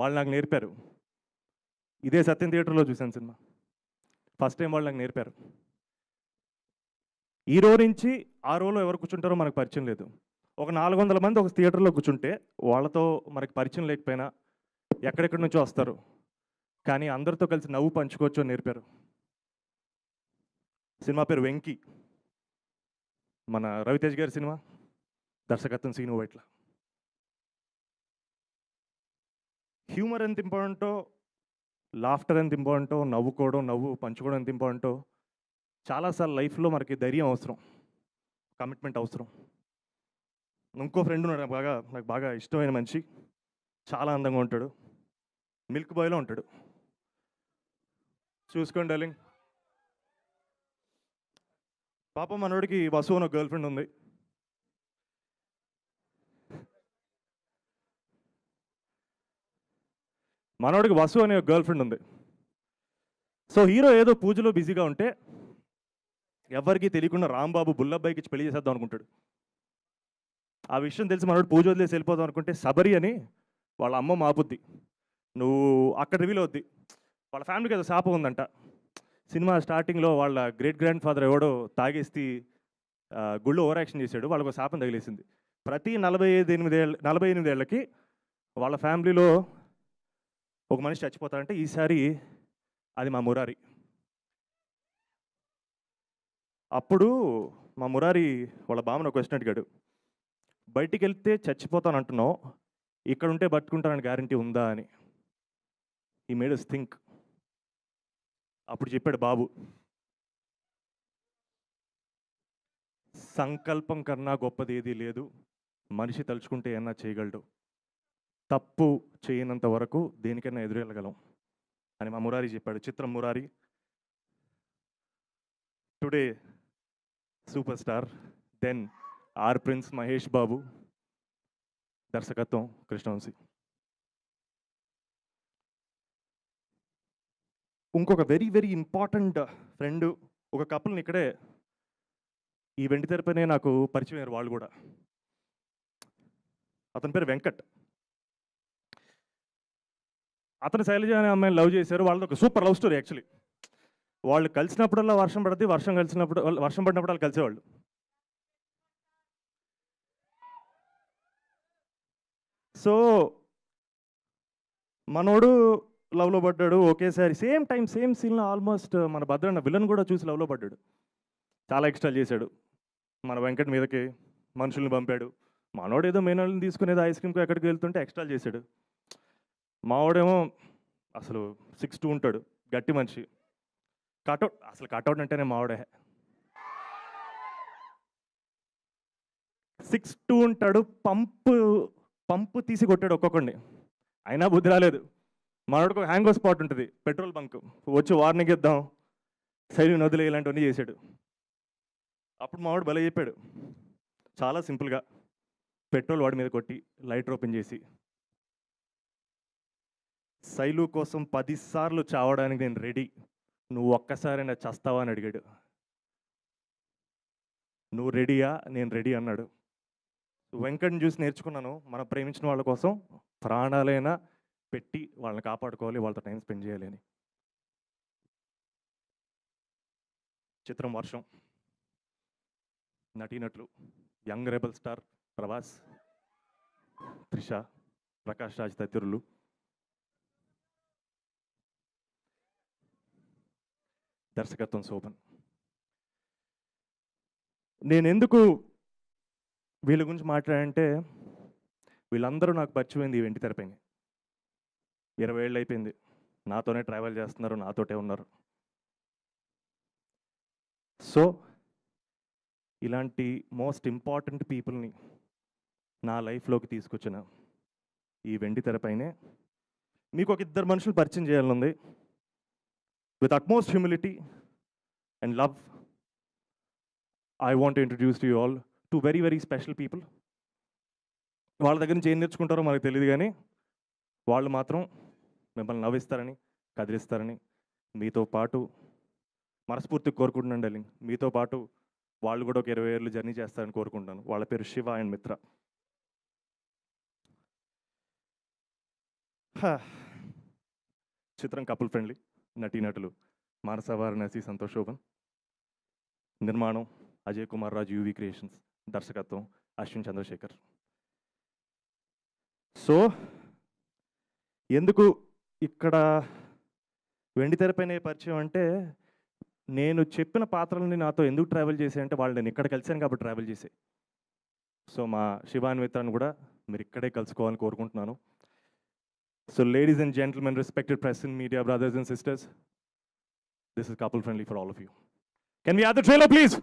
వాళ్ళు నాకు నేర్పారు. ఇదే సత్యం థియేటర్లో చూశాను సినిమా. ఫస్ట్ టైం వాళ్ళు నాకు నేర్పారు. ఈ రో నుంచి ఆ రోలో ఎవరు కూర్చుంటారో మనకు పరిచయం లేదు. ఒక నాలుగు వందల మంది ఒక థియేటర్లో కూర్చుంటే వాళ్ళతో మనకి పరిచయం లేకపోయినా ఎక్కడెక్కడి నుంచో వస్తారు. కానీ అందరితో కలిసి నవ్వు పంచుకోవచ్చు అని నేర్పారు. సినిమా పేరు వెంకీ. మన రవితేజ్ గారి సినిమా దర్శకత్వం సీను వైట్ల. హ్యూమర్ ఎంత ఇంపార్టెంటో లాఫ్టర్ ఎంత ఇంపార్టెంటో నవ్వుకోవడం నవ్వు పంచుకోవడం ఎంత ఇంపార్టెంటో చాలాసార్లు లైఫ్లో మనకి ధైర్యం అవసరం కమిట్మెంట్ అవసరం. ఇంకో ఫ్రెండ్ ఉన్నాడు నాకు బాగా నాకు బాగా ఇష్టమైన మనిషి చాలా అందంగా ఉంటాడు మిల్క్ బాయ్లో ఉంటాడు. చూసుకోండి డార్లింగ్. పాపం మనోడికి వసు అని గర్ల్ ఫ్రెండ్ ఉంది. మనోడికి వసు అనే గర్ల్ ఫ్రెండ్ ఉంది. సో హీరో ఏదో పూజలో బిజీగా ఉంటే ఎవరికి తెలియకుండా రాంబాబు బుల్లబ్బాయికి ఇచ్చి పెళ్ళి చేసేద్దాం అనుకుంటాడు. ఆ విషయం తెలిసి మనోడు పూజ వదిలేసి వెళ్ళిపోదాం అనుకుంటే సబరి అని వాళ్ళ అమ్మ మాపుద్ది. నువ్వు అక్కడ రివీల్ అవుద్ది. వాళ్ళ ఫ్యామిలీకి ఏదో శాపం ఉందంట. సినిమా స్టార్టింగ్లో వాళ్ళ గ్రేట్ గ్రాండ్ ఫాదర్ ఎవడో తాగేసి గుళ్ళు ఓవర్ యాక్షన్ చేశాడు. వాళ్ళకు శాపం తగిలేసింది. ప్రతి నలభై ఐదు ఎనిమిది ఏళ్ళ నలభై ఎనిమిది ఏళ్ళకి వాళ్ళ ఫ్యామిలీలో ఒక మనిషి చచ్చిపోతాడంటే ఈసారి అది మా మురారి. అప్పుడు మా మురారి వాళ్ళ బామ్మను క్వశ్చన్ అడిగాడు. బయటికి వెళ్తే చచ్చిపోతాను అంటున్నావు ఇక్కడ ఉంటే పట్టుకుంటానని గ్యారంటీ ఉందా అని. ఈ మేడ్ థింక్ అప్పుడు చెప్పాడు బాబు సంకల్పం కన్నా గొప్పది ఏదీ లేదు మనిషి తలుచుకుంటే ఏమన్నా చేయగలడు. తప్పు చేయనంత వరకు దేనికైనా ఎదురెళ్ళగలం అని మా మురారి చెప్పాడు. చిత్రం Murari. Today super star then are prince Mahesh Babu దర్శకత్వం కృష్ణవంశీ. ఇంకొక వెరీ వెరీ ఇంపార్టెంట్ ఫ్రెండ్ ఒక కపుల్ని ఇక్కడే ఈ వెండి తెరపైనే నాకు పరిచయం అయ్యారు వాళ్ళు కూడా. అతని పేరు వెంకట్. అతను శైలజ అనే అమ్మాయిని లవ్ చేశారు. వాళ్ళది ఒక సూపర్ లవ్ స్టోరీ యాక్చువల్లీ. వాళ్ళు కలిసినప్పుడల్లా వర్షం పడుతుంది వర్షం కలిసినప్పుడు వర్షం పడినప్పుడు వాళ్ళు కలిసేవాళ్ళు. సో మనోడు లవ్లో పడ్డాడు ఒకేసారి. సేమ్ టైం సేమ్ సీన్లో ఆల్మోస్ట్ మన భద్రన్న విలన్ కూడా చూసి లవ్లో పడ్డాడు. చాలా ఎక్స్ట్రా చేశాడు. మన వెంకట్ మీదకి మనుషుల్ని పంపాడు. మనోడు ఏదో మెయిన్ తీసుకునేది ఐస్ క్రీమ్కి ఎక్కడికి వెళ్తుంటే ఎక్స్ట్రా చేశాడు. మావాడేమో అసలు సిక్స్ టూ ఉంటాడు గట్టి మనిషి. కటౌట్ అసలు కటౌట్ అంటేనే మావాడే. సిక్స్ టూ ఉంటాడు పంపు పంపు తీసి కొట్టాడు ఒక్కొక్కడిని. అయినా బుద్ధి రాలేదు. మనోడికి ఒక హ్యాంగో స్పాట్ ఉంటుంది పెట్రోల్ బంక్. వచ్చి వార్నింగ్ ఇద్దాం. సైడ్ నదులు ఇలాంటివన్నీ చేశాడు. అప్పుడు మావాడు భలే చెప్పాడు. చాలా సింపుల్గా పెట్రోల్ వాడి మీద కొట్టి లైటర్ ఓపెన్ చేసి శైలు కోసం పదిసార్లు చావడానికి నేను రెడీ. నువ్వు ఒక్కసారైనా చస్తావా అని అడిగాడు. నువ్వు రెడీయా? నేను రెడీ అన్నాడు. వెంకట్ని చూసి నేర్చుకున్నాను. మనం ప్రేమించిన వాళ్ళ కోసం ప్రాణాలైనా పెట్టి వాళ్ళని కాపాడుకోవాలి వాళ్ళతో టైం స్పెండ్ చేయాలి అని. చిత్రం వర్షం. నటీనటులు young rebel star Prabhas Trisha Prakash Raj తదితరులు. దర్శకత్వం శోభన్. నేను ఎందుకు వీళ్ళ గురించి మాట్లాడంటే వీళ్ళందరూ నాకు పరిచయమైంది ఈ వెంటి తెరపైన. ఇరవై ఏళ్ళు అయిపోయింది. నాతోనే ట్రావెల్ చేస్తున్నారు నాతోటే ఉన్నారు. సో ఇలాంటి మోస్ట్ ఇంపార్టెంట్ పీపుల్ని నా లైఫ్లోకి తీసుకొచ్చిన ఈ వెండి తెరపైనే మీకు ఒక ఇద్దరు మనుషులు పరిచయం చేయాలనుంది. With utmost humility and love I want introduce to you all to very very special people వాళ్ళ దగ్గర నుంచి ఏం నేర్చుకుంటారో మనకు తెలియదు కానీ వాళ్ళు మాత్రం మిమ్మల్ని నవ్విస్తారని కదిలిస్తారని మీతో పాటు మనస్ఫూర్తిగా కోరుకుంటున్నాను డార్లింగ్. మీతో పాటు వాళ్ళు కూడా ఒక ఇరవై ఏళ్ళు జర్నీ చేస్తారని కోరుకుంటాను వాళ్ళ పేరు శివ అండ్ మిత్ర. చిత్రం కపుల్ ఫ్రెండ్లీ. నటీనటులు మానస వారణాసి సంతోష్ శోభన్. నిర్మాణం అజయ్ కుమార్ రాజు యూవి క్రియేషన్స్. దర్శకత్వం అశ్విన్ చంద్రశేఖర్. సో ఎందుకు ఇక్కడ వెండి తెరపైన పరిచయం అంటే నేను చెప్పిన పాత్రలని నాతో ఎందుకు ట్రావెల్ చేసే అంటే వాళ్ళు నేను ఇక్కడ కలిశాను కాబట్టి ట్రావెల్ చేసే సో మా శివాన్వితాన్ని కూడా మీరు ఇక్కడే కలుసుకోవాలని కోరుకుంటున్నాను. So ladies and gentlemen, respected press and media brothers and sisters, this is couple friendly for all of you. Can we add the trailer, please?